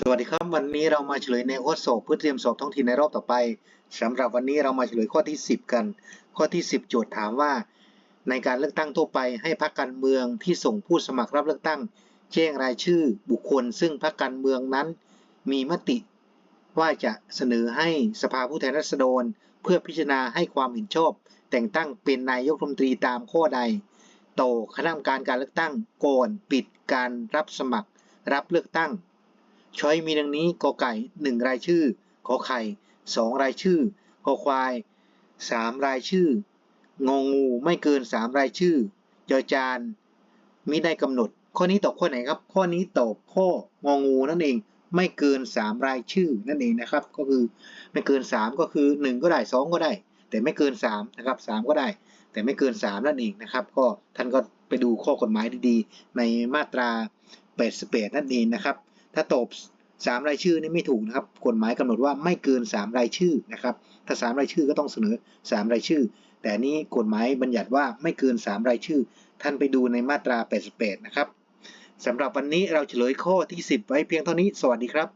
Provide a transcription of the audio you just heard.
สวัสดีครับ วันนี้เรามาเฉลยในข้อสอบเพื่อเตรียมสอบท้องถิ่นในรอบต่อไปสำหรับวันนี้เรามาเฉลยข้อที่ 10 กัน ข้อที่ 10 โจทย์ถามว่า ในการเลือกตั้งทั่วไปให้พรรคการเมืองที่ส่งผู้สมัครรับเลือกตั้ง แจ้งรายชื่อบุคคล ซึ่งพรรคการเมืองนั้น มีมติ ว่าจะเสนอให้สภาผู้แทนราษฎร เพื่อพิจารณาให้ความเห็นชอบ แต่งตั้งเป็นนายกรัฐมนตรีตามข้อใดต่อคณะกรรมการการเลือกตั้งก่อนปิดการรับสมัครรับเลือกตั้ง ช้อยมีดังนี้กอไก่หนึ่งรายชื่อขอไข่สองรายชื่อขอควายสามรายชื่ององูไม่เกินสามรายชื่อจอจานมิได้กำหนด ข้อนี้ตอบข้อไหนครับ ข้อนี้ตอบข้ององูนั่นเองไม่เกินสามรายชื่อนั่นเองนะครับ ก็คือไม่เกินสามก็คือหนึ่งก็ได้สองก็ได้ แต่ไม่เกินสามนะครับสามก็ได้ แต่ไม่เกินสามนั่นเองนะครับ ก็ท่านก็ไปดูข้อกฎหมายดีๆ ในมาตรา88นั่นเองนะครับ ถ้าตบสามรายชื่อนี่ไม่ถูกนะครับ กฎหมายกำหนดว่าไม่เกินสามรายชื่อนะครับ ถ้าสามรายชื่อก็ต้องเสนอสามรายชื่อ แต่นี้กฎหมายบัญญัติว่าไม่เกินสามรายชื่อ ท่านไปดูในมาตรา 88 นะครับสำหรับวันนี้เราเฉลยข้อที่ 10 ไว้เพียงเท่านี้ สวัสดีครับ